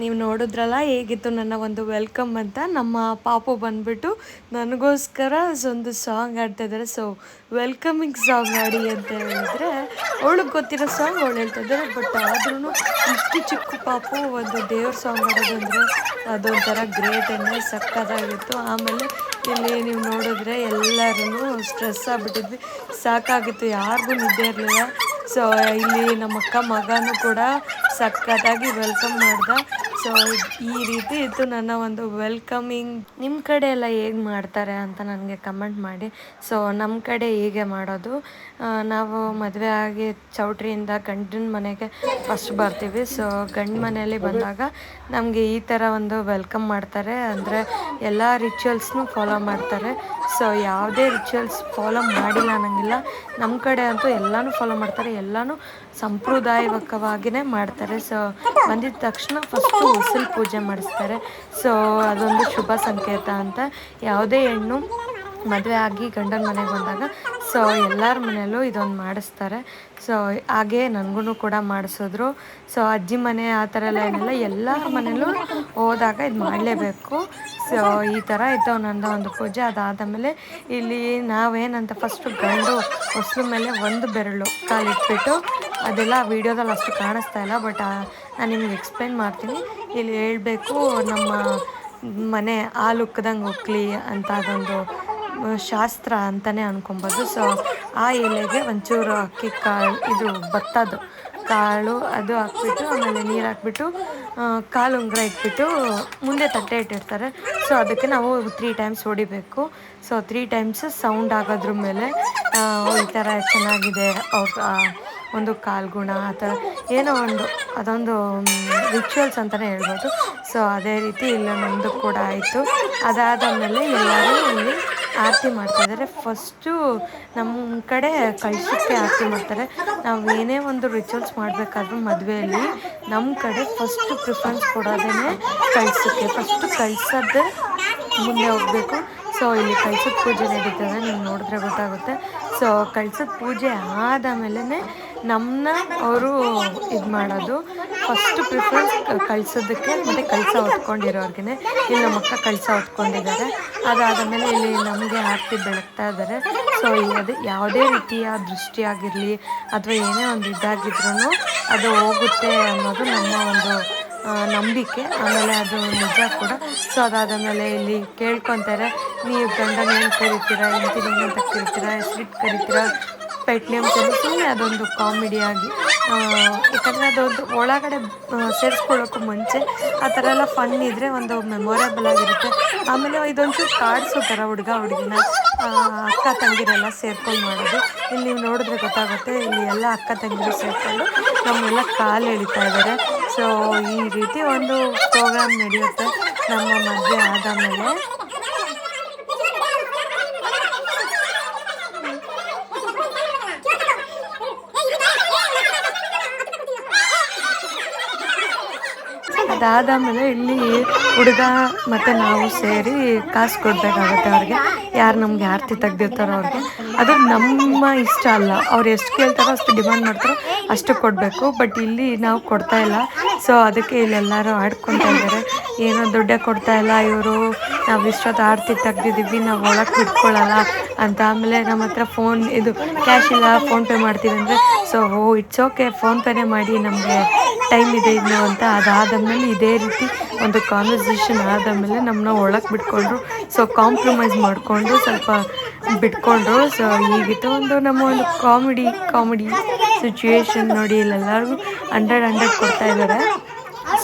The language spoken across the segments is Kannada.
ನೀವು ನೋಡಿದ್ರಲ್ಲ ಹೇಗಿತ್ತು ನನ್ನ ಒಂದು ವೆಲ್ಕಮ್ ಅಂತ. ನಮ್ಮ ಪಾಪು ಬಂದ್ಬಿಟ್ಟು ನನಗೋಸ್ಕರ ಒಂದು ಸಾಂಗ್ ಆಡ್ತಾ ಇದ್ದಾರೆ. ಸೊ ವೆಲ್ಕಮಿಂಗ್ ಸಾಂಗ್ ಆಡಿ ಅಂತ ಹೇಳಿದ್ರೆ, ಅವಳಿಗೆ ಗೊತ್ತಿರೋ ಸಾಂಗ್ ಅವಳು ಹೇಳ್ತಾ ಇದ್ದಾರೆ. ಬಟ್ ಆದ್ರೂ ಇಷ್ಟು ಚಿಕ್ಕ ಪಾಪು ಒಂದು ದೇವ್ರ ಸಾಂಗ್ ಆಡೋದಂದ್ರೆ ಅದೊಂಥರ ಗ್ರೇಟ್ ಅಂದರೆ ಸಕ್ಕತ್ತಾಗಿತ್ತು. ಆಮೇಲೆ ಇಲ್ಲಿ ನೀವು ನೋಡಿದ್ರೆ ಎಲ್ಲರೂ ಸ್ಟ್ರೆಸ್ ಆಗಿಬಿಟ್ಟಿದ್ವಿ. ಸಾಕಾಗಿತ್ತು. ಯಾರಿಗೂ ನಿದ್ದೆ ಇರಲಿಲ್ಲ. ಸೊ ಇಲ್ಲಿ ನಮ್ಮ ಅಕ್ಕ ಮಗನೂ ಕೂಡ ಸಖತ್ತಾಗಿ ವೆಲ್ಕಮ್ ಮಾಡ್ದ. ಸೊ ಈ ರೀತಿ ಇತ್ತು ನನ್ನ ಒಂದು ವೆಲ್ಕಮಿಂಗ್ ನಿಮ್ಮ ಕಡೆ ಎಲ್ಲ ಹೇಗೆ ಮಾಡ್ತಾರೆ ಅಂತ ನನಗೆ ಕಮೆಂಟ್ ಮಾಡಿ. ಸೊ ನಮ್ಮ ಕಡೆ ಹೀಗೆ ಮಾಡೋದು. ನಾವು ಮದುವೆ ಆಗಿ ಚೌಟ್ರಿಯಿಂದ ಗಂಡನ ಮನೆಗೆ ಫಸ್ಟ್ ಬರ್ತೀವಿ. ಸೊ ಗಂಡ ಮನೆಯಲ್ಲಿ ಬಂದಾಗ ನಮಗೆ ಈ ಥರ ಒಂದು ವೆಲ್ಕಮ್ ಮಾಡ್ತಾರೆ. ಅಂದರೆ ಎಲ್ಲ ರಿಚುವಲ್ಸ್ನು ಫಾಲೋ ಮಾಡ್ತಾರೆ. ಸೊ ಯಾವುದೇ ರಿಚುವಲ್ಸ್ ಫಾಲೋ ಮಾಡಿಲ್ಲ ಅನ್ನಂಗಿಲ್ಲ. ನಮ್ಮ ಕಡೆ ಅಂತೂ ಎಲ್ಲನೂ ಫಾಲೋ ಮಾಡ್ತಾರೆ. ಎಲ್ಲನೂ ಸಂಪ್ರದಾಯಕವಾಗಿಯೇ ಮಾಡ್ತಾರೆ. ಸೊ ಬಂದಿದ ತಕ್ಷಣ ಫಸ್ಟು ಉಸಿಲ್ ಪೂಜೆ ಮಾಡಿಸ್ತಾರೆ. ಸೊ ಅದೊಂದು ಶುಭ ಸಂಕೇತ ಅಂತ. ಯಾವುದೇ ಹೆಣ್ಣು ಮದುವೆ ಆಗಿ ಗಂಡನ ಮನೆಗೆ ಬಂದಾಗ ಸೊ ಎಲ್ಲರ ಮನೆಯಲ್ಲೂ ಇದೊಂದು ಮಾಡಿಸ್ತಾರೆ. ಸೊ ಹಾಗೆ ನನಗೂ ಕೂಡ ಮಾಡಿಸಿದ್ರು. ಸೊ ಅಜ್ಜಿ ಮನೆ ಆ ಥರ ಎಲ್ಲ ಏನಿಲ್ಲ. ಎಲ್ಲರ ಮನೆಯಲ್ಲೂ ಹೋದಾಗ ಇದು ಮಾಡಲೇಬೇಕು. ಸೊ ಈ ಥರ ಇದ್ದವು ನಂದು ಒಂದು ಪೂಜೆ. ಅದಾದ ಮೇಲೆ ಇಲ್ಲಿ ನಾವೇನಂತ ಫಸ್ಟು ಗಂಡು ಹೊಸ್ಲು ಮೇಲೆ ಒಂದು ಬೆರಳು ಕಾಲಿಟ್ಬಿಟ್ಟು, ಅದೆಲ್ಲ ವೀಡಿಯೋದಲ್ಲಿ ಅಷ್ಟು ಕಾಣಿಸ್ತಾ ಇಲ್ಲ ಬಟ್ ನಾನು ನಿಮಗೆ ಎಕ್ಸ್ಪ್ಲೈನ್ ಮಾಡ್ತೀನಿ. ಇಲ್ಲಿ ಹೇಳಬೇಕು, ನಮ್ಮ ಮನೆ ಹಾಲು ಉಕ್ಕದಂಗೆ ಉಕ್ಲಿ ಅಂತ ಅದೊಂದು ಶಾಸ್ತ್ರ ಅಂತಲೇ ಅನ್ಕೊಬೋದು. ಸೊ ಆ ಎಲೆಗೆ ಒಂಚೂರು ಅಕ್ಕಿ, ಕಾಳು, ಇದು ಭತ್ತದ್ದು ಕಾಳು ಅದು ಹಾಕ್ಬಿಟ್ಟು, ಆಮೇಲೆ ನೀರು ಹಾಕ್ಬಿಟ್ಟು ಕಾಲು ಉಂಗುರ ಇಟ್ಬಿಟ್ಟು ಮುಂದೆ ತಟ್ಟೆ ಇಟ್ಟಿರ್ತಾರೆ. ಸೊ ಅದಕ್ಕೆ ನಾವು ತ್ರೀ ಟೈಮ್ಸ್ ಹೊಡಿಬೇಕು. ಸೊ ತ್ರೀ ಟೈಮ್ಸ್ ಸೌಂಡ್ ಆಗೋದ್ರ ಮೇಲೆ ಈ ಥರ ಚೆನ್ನಾಗಿದೆ, ಅವ್ರ ಒಂದು ಕಾಲ್ಗುಣ, ಆ ಥರ ಏನೋ ಒಂದು, ಅದೊಂದು ರಿಚುವಲ್ಸ್ ಅಂತಲೇ ಹೇಳ್ಬೋದು. ಸೊ ಅದೇ ರೀತಿ ಇಲ್ಲ ನಮ್ಮದು ಕೂಡ ಆಯಿತು. ಅದಾದಮೇಲೆ ಎಲ್ಲರೂ ಇಲ್ಲಿ ಆರತಿ ಮಾಡ್ತಾಯಿದ್ದಾರೆ ಫಸ್ಟು ನಮ್ಮ ಕಡೆ ಕಳ್ಸಕ್ಕೆ ಆರತಿ ಮಾಡ್ತಾರೆ. ನಾವು ಏನೇ ಒಂದು ರಿಚುವಲ್ಸ್ ಮಾಡಬೇಕಾದ್ರೂ ಮದುವೆಯಲ್ಲಿ ನಮ್ಮ ಕಡೆ ಫಸ್ಟು ಪ್ರಿಫರೆನ್ಸ್ ಕೊಡೋದೇ ಕಳ್ಸಕ್ಕೆ ಫಸ್ಟು ಕಳ್ಸೋದೇ ಮುಂದೆ ಹೋಗಬೇಕು. ಸೊ ಇಲ್ಲಿ ಕಳ್ಸದ ಪೂಜೆ ನಡೀತದೆ, ನೀವು ನೋಡಿದ್ರೆ ಗೊತ್ತಾಗುತ್ತೆ. ಸೊ ಕಳ್ಸದ ಪೂಜೆ ಆದ ಮೇಲೇ ನಮ್ಮನ್ನ ಅವರು ಇದು ಮಾಡೋದು. ಫಸ್ಟ್ ಪ್ರಿಫರೆನ್ಸ್ ಕಳ್ಸೋದಕ್ಕೆ ಮತ್ತು ಕಳಸ ಹೊತ್ಕೊಂಡಿರೋರ್ಗೆ ಇಲ್ಲಿ ನಮ್ಮ ಅಕ್ಕ ಕಳಸ ಹೊತ್ಕೊಂಡಿದ್ದಾರೆ. ಅದಾದ ಮೇಲೆ ಇಲ್ಲಿ ನಮಗೆ ಆರತಿ ಬೆಳಗ್ತಾ ಇದ್ದಾರೆ. ಸೊ ಅದು ಯಾವುದೇ ರೀತಿಯ ದೃಷ್ಟಿಯಾಗಿರಲಿ ಅಥವಾ ಏನೇ ಒಂದು ಇದಾಗಿದ್ರೂ ಅದು ಹೋಗುತ್ತೆ ಅನ್ನೋದು ನಮ್ಮ ಒಂದು ನಂಬಿಕೆ. ಆಮೇಲೆ ಅದು ನಿಜ ಕೂಡ. ಸೊ ಅದಾದ ಮೇಲೆ ಇಲ್ಲಿ ಕೇಳ್ಕೊತಾರೆ, ನೀವು ಗಂಡನ ಏನು ಕರಿತೀರಾ? ಹೆಂಡತಿನ ಏನಂತ ಕರಿತೀರಾ? ಹೆಸರಿಟ್ಟು ಕರಿತೀರಾ? ಪೆಟ್ ನೇಮ್ ಸುಮ್ಮನೆ ಅದೊಂದು ಕಾಮಿಡಿಯಾಗಿ ಯಾಕಂದರೆ ಅದೊಂದು ಒಳಗಡೆ ಸೇರಿಸ್ಕೊಳ್ಳೋಕ್ಕೂ ಮುಂಚೆ ಆ ಥರ ಎಲ್ಲ ಫನ್ ಇದ್ದರೆ ಒಂದು ಮೆಮೊರೇಬಲ್ ಆಗಿರುತ್ತೆ. ಆಮೇಲೆ ಇದೊಂಚೂರು ಕಾಡಿಸೋ ಥರ ಹುಡುಗ ಹುಡುಗಿನ ಅಕ್ಕ ತಂಗಿರೆಲ್ಲ ಸೇರ್ಕೊಂಡು ಮಾಡೋದು. ಇಲ್ಲಿ ನೀವು ನೋಡಿದ್ರೆ ಗೊತ್ತಾಗುತ್ತೆ, ಇಲ್ಲಿ ಎಲ್ಲ ಅಕ್ಕ ತಂಗಿರು ಸೇರಿಕೊಂಡು ನಮ್ಮೆಲ್ಲ ಕಾಲು ಎಳಿತಾ ಇದ್ದಾರೆ ಸೊ ಈ ರೀತಿ ಒಂದು ಪ್ರೋಗ್ರಾಮ್ ನಡೆಯುತ್ತೆ ನಮ್ಮ ಮದುವೆ ಆದ ಮೇಲೆ. ಅದಾದಮೇಲೆ ಇಲ್ಲಿ ಹುಡುಗ ಮತ್ತು ನಾವು ಸೇರಿ ಕಾಸು ಕೊಡಬೇಕಾಗುತ್ತೆ ಅವ್ರಿಗೆ. ಯಾರು ನಮ್ಗೆ ಆರತಿ ತೆಗ್ದಿರ್ತಾರೋ ಅವ್ರಿಗೆ. ಅದು ನಮ್ಮ ಇಷ್ಟ ಅಲ್ಲ. ಅವ್ರು ಎಷ್ಟು ಕೇಳ್ತಾರೋ ಅಷ್ಟು ಡಿಮ್ಯಾಂಡ್ ಮಾಡ್ತಾರೋ ಅಷ್ಟು ಕೊಡಬೇಕು. ಬಟ್ ಇಲ್ಲಿ ನಾವು ಕೊಡ್ತಾ ಇಲ್ಲ. ಸೊ ಅದಕ್ಕೆ ಇಲ್ಲೆಲ್ಲರೂ ಆಡ್ಕೊತಾ ಇದ್ದಾರೆ. ಏನೋ ದುಡ್ಡೇ ಕೊಡ್ತಾ ಇಲ್ಲ. ಇವರು, ನಾವು ಇಷ್ಟೊತ್ತು ಆರತಿ ತೆಗ್ದಿದ್ದೀವಿ ನಾವು ಒಳಗೆ ಬಿಟ್ಕೊಳ್ಳಲ್ಲ ಅಂತ ಆಮೇಲೆ ನಮ್ಮ ಹತ್ರ ಫೋನ್, ಇದು ಕ್ಯಾಶ್ ಇಲ್ಲ ಫೋನ್ಪೇ ಮಾಡ್ತೀವಿ ಅಂದರೆ ಸೊ, ಓ ಇಟ್ಸ್ ಓಕೆ ಫೋನ್ಪೇನೇ ಮಾಡಿ ನಮಗೆ ಟೈಮ್ ಇದೆ ಇನ್ನು ಅಂತ. ಅದಾದಮೇಲೆ ಇದೇ ರೀತಿ ಒಂದು ಕಾನ್ವರ್ಸೇಷನ್ ಆದಮೇಲೆ ನಮ್ಮನ್ನ ಒಳಗೆ ಬಿಟ್ಕೊಂಡ್ರು. ಸೊ ಕಾಂಪ್ರಮೈಸ್ ಮಾಡಿಕೊಂಡು ಸ್ವಲ್ಪ ಬಿಟ್ಕೊಂಡ್ರು. ಸೊ ಈಗಿತ್ತು ಒಂದು ನಮ್ಮ ಒಂದು ಕಾಮಿಡಿ ಕಾಮಿಡಿ ಸಿಚುವೇಶನ್ ನೋಡಿ ಇಲ್ಲೆಲ್ಲರಿಗೂ ಹಂಡ್ರೆಡ್ ಹಂಡ್ರೆಡ್ ಕೊಡ್ತಾ ಇದ್ದಾರೆ.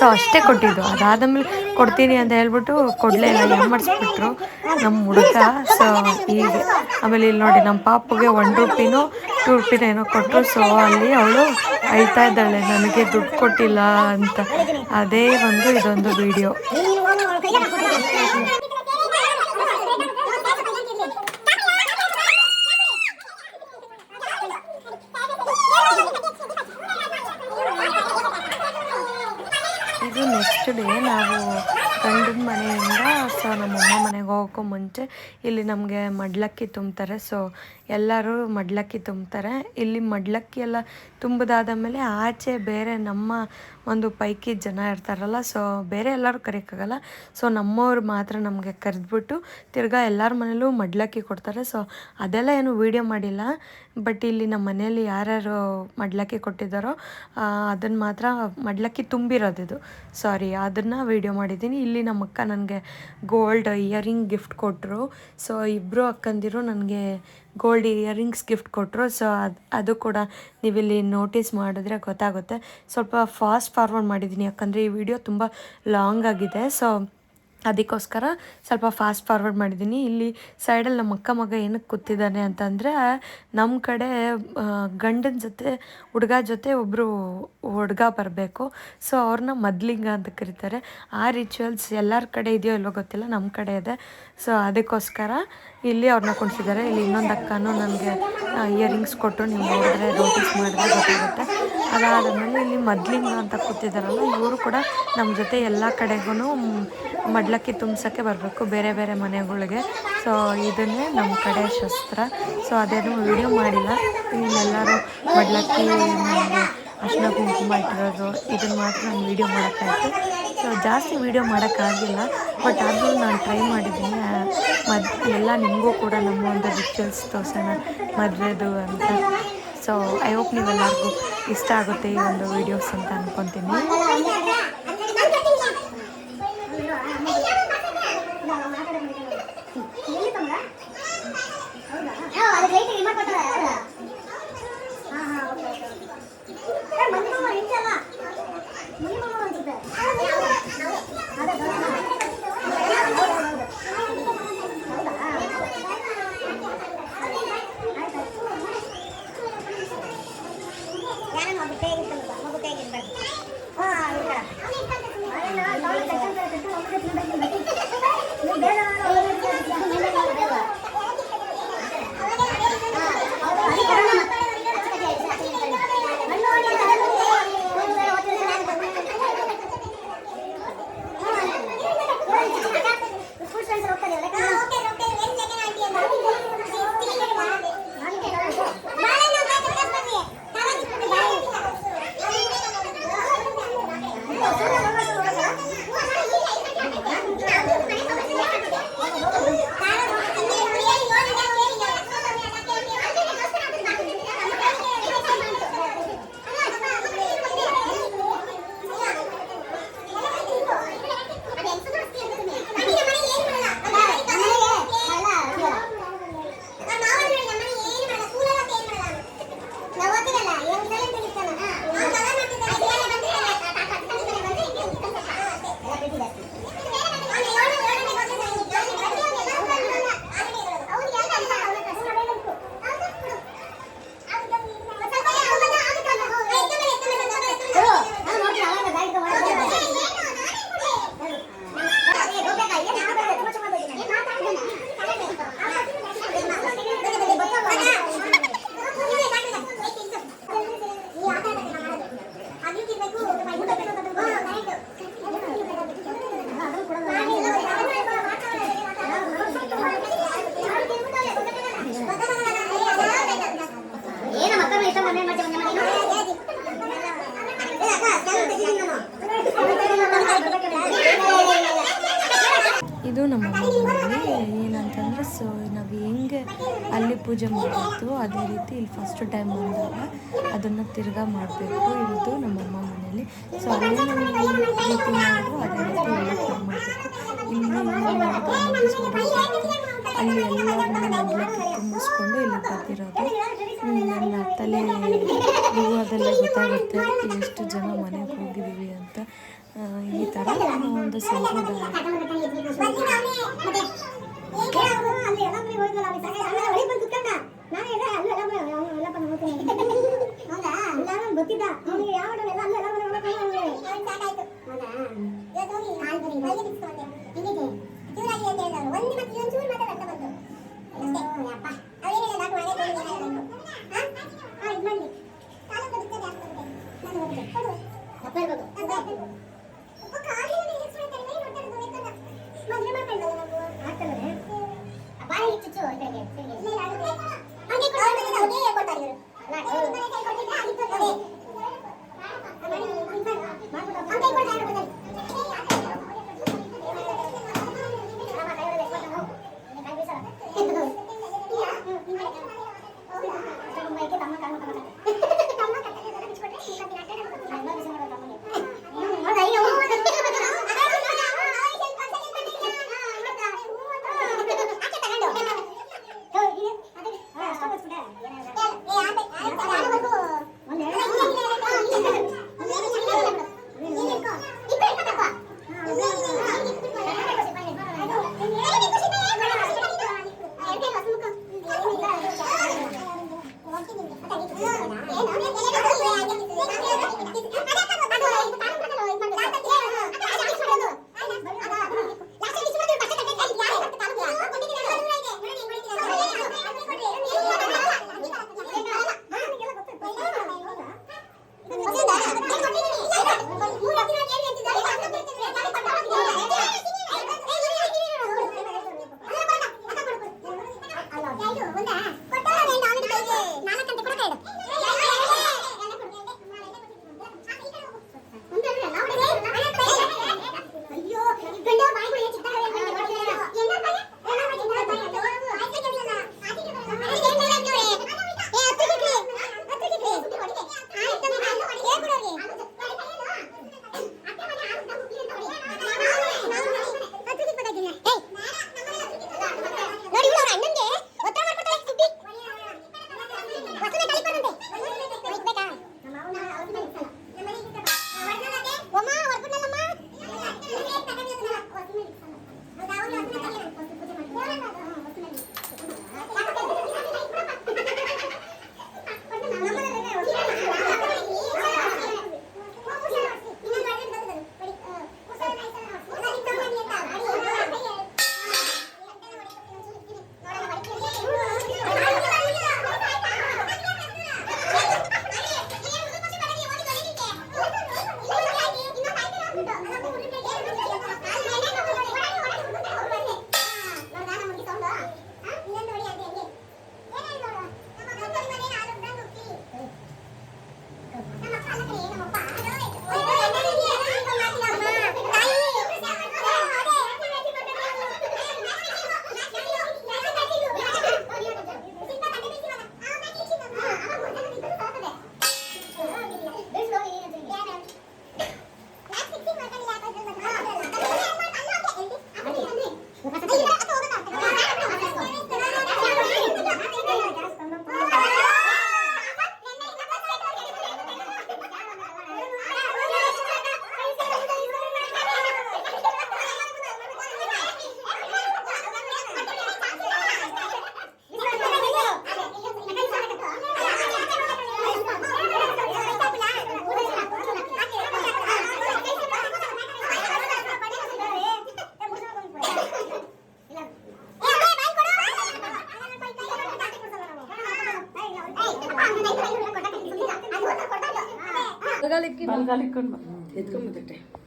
ಸೊ ಅಷ್ಟೇ ಕೊಟ್ಟಿದ್ದು. ಅದಾದಮೇಲೆ ಕೊಡ್ತೀನಿ ಅಂತ ಹೇಳ್ಬಿಟ್ಟು ಕೊಡಲೇ ಇಲ್ಲ ಮಾಡಿಸ್ಬಿಟ್ರು? ನಮ್ಮ ಹುಡುಗ, ಸೊ ಹೀಗೆ. ಆಮೇಲೆ ಇಲ್ಲಿ ನೋಡಿ ನಮ್ಮ ಪಾಪುಗೆ ಒನ್ ರುಪಿನೂ ಟೂ ರುಪಿನ ಏನೋ ಕೊಟ್ಟರು ಸೊ ಅಲ್ಲಿ ಅವಳು ಅಳ್ತಾ ಇದ್ದಾಳೆ, ನನಗೆ ದುಡ್ಡು ಕೊಟ್ಟಿಲ್ಲ ಅಂತ. ಅದೇ ಒಂದು ಇದೊಂದು ವಿಡಿಯೋ ಇದು ನೆಕ್ಸ್ಟ್ ಡೇ ನಾವು ಗಂಡನ ಮನೆಯಿಂದ ಸೊ ಹೋಗೋಕ್ಕೂ ಮುಂಚೆ ಇಲ್ಲಿ ನಮಗೆ ಮಡ್ಲಕ್ಕಿ ತುಂಬ್ತಾರೆ. ಸೊ ಎಲ್ಲರೂ ಮಡ್ಲಕ್ಕಿ ತುಂಬ್ತಾರೆ. ಇಲ್ಲಿ ಮಡ್ಲಕ್ಕಿ ಎಲ್ಲ ತುಂಬಿದಾದ ಮೇಲೆ ಆಚೆ ಬೇರೆ ನಮ್ಮ ಒಂದು ಪೈಕಿ ಜನ ಇರ್ತಾರಲ್ಲ ಸೊ ಬೇರೆ ಎಲ್ಲರೂ ಕರೆಯೋಕ್ಕಾಗಲ್ಲ. ಸೊ ನಮ್ಮವ್ರು ಮಾತ್ರ ನಮಗೆ ಕರೆದ್ಬಿಟ್ಟು ತಿರ್ಗಾ ಎಲ್ಲರ ಮನೇಲೂ ಮಡ್ಲಕ್ಕಿ ಕೊಡ್ತಾರೆ. ಸೊ ಅದೆಲ್ಲ ಏನು ವೀಡಿಯೋ ಮಾಡಿಲ್ಲ. ಬಟ್ ಇಲ್ಲಿ ನಮ್ಮ ಮನೇಲಿ ಯಾರ್ಯಾರು ಮಡ್ಲಕ್ಕಿ ಕೊಟ್ಟಿದ್ದಾರೋ ಅದನ್ನು ಮಾತ್ರ ಮಡ್ಲಕ್ಕಿ ತುಂಬಿರೋದಿದು. ಸಾರಿ ಅದನ್ನು ವೀಡಿಯೋ ಮಾಡಿದ್ದೀನಿ. ಇಲ್ಲಿ ನಮ್ಮ ಅಕ್ಕ ನನಗೆ ಗೋಲ್ಡ್ ಇಯರಿಂಗ್ ಗಿಫ್ಟ್ ಕೊಟ್ಟರು ಸೊ ಇಬ್ಬರು ಅಕ್ಕಂದಿರು ನನಗೆ ಗೋಲ್ಡ್ ಇಯರಿಂಗ್ಸ್ ಗಿಫ್ಟ್ ಕೊಟ್ಟರು ಸೊ ಅದು ಅದು ಕೂಡ ನೀವಿಲ್ಲಿ ನೋಟಿಸ್ ಮಾಡಿದ್ರೆ ಗೊತ್ತಾಗುತ್ತೆ. ಸ್ವಲ್ಪ ಫಾಸ್ಟ್ ಫಾರ್ವರ್ಡ್ ಮಾಡಿದ್ದೀನಿ. ಯಾಕಂದರೆ ಈ ವಿಡಿಯೋ ತುಂಬ ಲಾಂಗ್ ಆಗಿದೆ. ಸೊ ಅದಕ್ಕೋಸ್ಕರ ಸ್ವಲ್ಪ ಫಾಸ್ಟ್ ಫಾರ್ವರ್ಡ್ ಮಾಡಿದ್ದೀನಿ. ಇಲ್ಲಿ ಸೈಡಲ್ಲಿ ನಮ್ಮ ಅಕ್ಕ ಮಗ ಏನಕ್ಕೆ ಕೂತಿದ್ದಾನೆ ಅಂತಂದರೆ ನಮ್ಮ ಕಡೆ ಗಂಡನ ಜೊತೆ, ಹುಡುಗ ಜೊತೆ ಒಬ್ಬರು ಹುಡುಗ ಬರಬೇಕು. ಸೊ ಅವ್ರನ್ನ ಮದ್ಲಿಂಗ ಅಂತ ಕರೀತಾರೆ. ಆ ರಿಚುವಲ್ಸ್ ಎಲ್ಲರ ಕಡೆ ಇದೆಯೋ ಇಲ್ಲೋ ಗೊತ್ತಿಲ್ಲ ನಮ್ಮ ಕಡೆ ಇದೆ. ಸೊ ಅದಕ್ಕೋಸ್ಕರ ಇಲ್ಲಿ ಅವ್ರನ್ನ ಕೊಡ್ಸಿದ್ದಾರೆ ಇಲ್ಲಿ ಇನ್ನೊಂದು ಅಕ್ಕನೂ ನನಗೆ ಇಯರಿಂಗ್ಸ್ ಕೊಟ್ಟು ನೀವು ನೋಡಿದ್ರೆ ನೋಟಿಸ್ ಮಾಡಿದ್ರೆ ಗೊತ್ತಾಗುತ್ತೆ. ಅದಾದಮೇಲೆ ಇಲ್ಲಿ ಮದ್ಲಿಂಗ ಅಂತ ಕೂತಿದ್ದಾರಲ್ಲ, ಇವರು ಕೂಡ ನಮ್ಮ ಜೊತೆ ಎಲ್ಲ ಕಡೆಗೂ ಮಡ್ಲಕ್ಕಿ ತುಂಬಿಸೋಕ್ಕೆ ಬರಬೇಕು, ಬೇರೆ ಬೇರೆ ಮನೆಗಳಿಗೆ. ಸೊ ಇದನ್ನೇ ನಮ್ಮ ಕಡೆ ಶಸ್ತ್ರ. ಸೊ ಅದೇನು ವಿಡಿಯೋ ಮಾಡಿಲ್ಲ. ಇಲ್ಲೆಲ್ಲರೂ ಮಡ್ಲಕ್ಕಿ, ನಮಗೆ ಅರ್ಶಿನ ಕುಂಕುಮ ಇಟ್ಟಿರೋದು ಇದನ್ನು ಮಾತ್ರ ನಾನು ವೀಡಿಯೋ ಮಾಡೋಕ್ಕಾಯ್ತು ಸೊ ಜಾಸ್ತಿ ವೀಡಿಯೋ ಮಾಡೋಕ್ಕಾಗಿಲ್ಲ ಬಟ್ ಆದರೂ ನಾನು ಟ್ರೈ ಮಾಡಿದ್ದೀನಿ. ಮದ್, ಎಲ್ಲ ನಿಮಗೂ ಕೂಡ ನಮ್ಮ ಒಂದು ರಿಚುವಲ್ಸ್ ತೋರ್ಸೋಣ. ಮದುವೆದು ಅಂತ. ಸೊ ಐ ಹೋಪ್ ನೀವೆಲ್ಲರಿಗೂ ಇಷ್ಟ ಆಗುತ್ತೆ ಈ ಒಂದು ವೀಡಿಯೋಸ್ ಅಂತ ಅಂದ್ಕೊತೀನಿ ಇದು ನಮ್ಮ ಮನೆಯಲ್ಲಿ ಏನಂತಂದರೆ ಸೊ ನಾವು ಹೆಂಗೆ ಅಲ್ಲಿ ಪೂಜೆ ಮಾಡಿತ್ತು ಅದೇ ರೀತಿ ಇಲ್ಲಿ ಫಸ್ಟ್ ಟೈಮ್ ಬಂದಾಗ ಅದನ್ನು ತಿರ್ಗಾ ಮಾಡಬೇಕು. ಇದು ನಮ್ಮಮ್ಮ ಮನೆಯಲ್ಲಿ. ಸೊ ಅಲ್ಲಿ ಮಾಡೋದು ಅದೇ ರೀತಿ ಮಾಡಬೇಕು. ಇಲ್ಲಿ ಅಲ್ಲಿ ಎಲ್ಲ ತುಂಬಿಸ್ಕೊಂಡು ಇಲ್ಲಿ ಬರ್ತಿರೋದು. ನನ್ನ ತಲೆ ಹೂವು ಅದೆಲ್ಲ ಗೊತ್ತಾಗುತ್ತೆ. ಎಷ್ಟು ಜನ ಮನೆಗೆ ಈ ಥರ ಒಂದು ಸಂಪ್ರದಾಯ ಒಂದು ಮತ್ತೆ ಒಂದು ಚೂರು ಮಾತ್ರ ರಕ್ತ ಬಂತು ಅಷ್ಟೇ ಅಪ್ಪ ಅವೇನಿಲ್ಲ ನಾಲ್ಕು ಮನೆ 結構な感じのところに。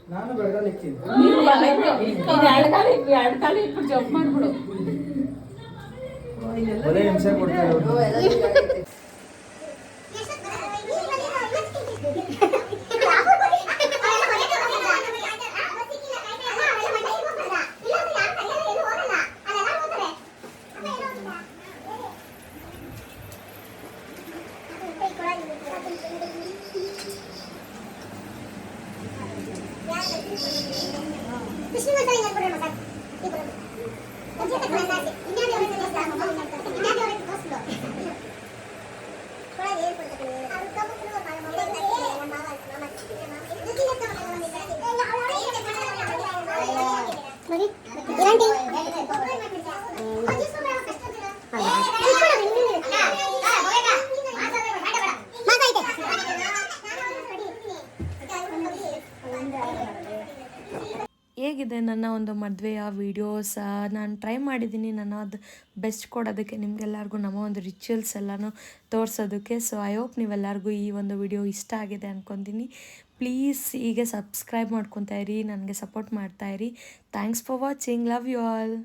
ನಾನು ಬೆಳಗಾವಿ ಇಕ್ತೀನಿ ಮಾಡ್ಬಿಡು. ಹಿಂಸೆ ಕೊಡ್ತಾರೆ くださいねこれ。ಹೇಗಿದೆ ನನ್ನ ಒಂದು ಮದುವೆಯ ವೀಡಿಯೋಸ್ ನಾನು ಟ್ರೈ ಮಾಡಿದ್ದೀನಿ ನಾನು ಅದು ಬೆಸ್ಟ್ ಕೊಡೋದಕ್ಕೆ ನಿಮಗೆಲ್ಲರಿಗೂ ನಮ್ಮ ಒಂದು ರಿಚುವಲ್ಸ್ ಎಲ್ಲನೂ ತೋರಿಸೋದಕ್ಕೆ. ಸೊ ಐ ಹೋಪ್ ನೀವೆಲ್ಲರಿಗೂ ಈ ಒಂದು ವಿಡಿಯೋ ಇಷ್ಟ ಆಗಿದೆ ಅಂದ್ಕೊತೀನಿ ಪ್ಲೀಸ್ ಹೀಗೆ ಸಬ್ಸ್ಕ್ರೈಬ್ ಮಾಡ್ಕೊತಾ ಇರಿ, ನನಗೆ ಸಪೋರ್ಟ್ ಮಾಡ್ತಾ ಇರಿ. Thanks for watching love you all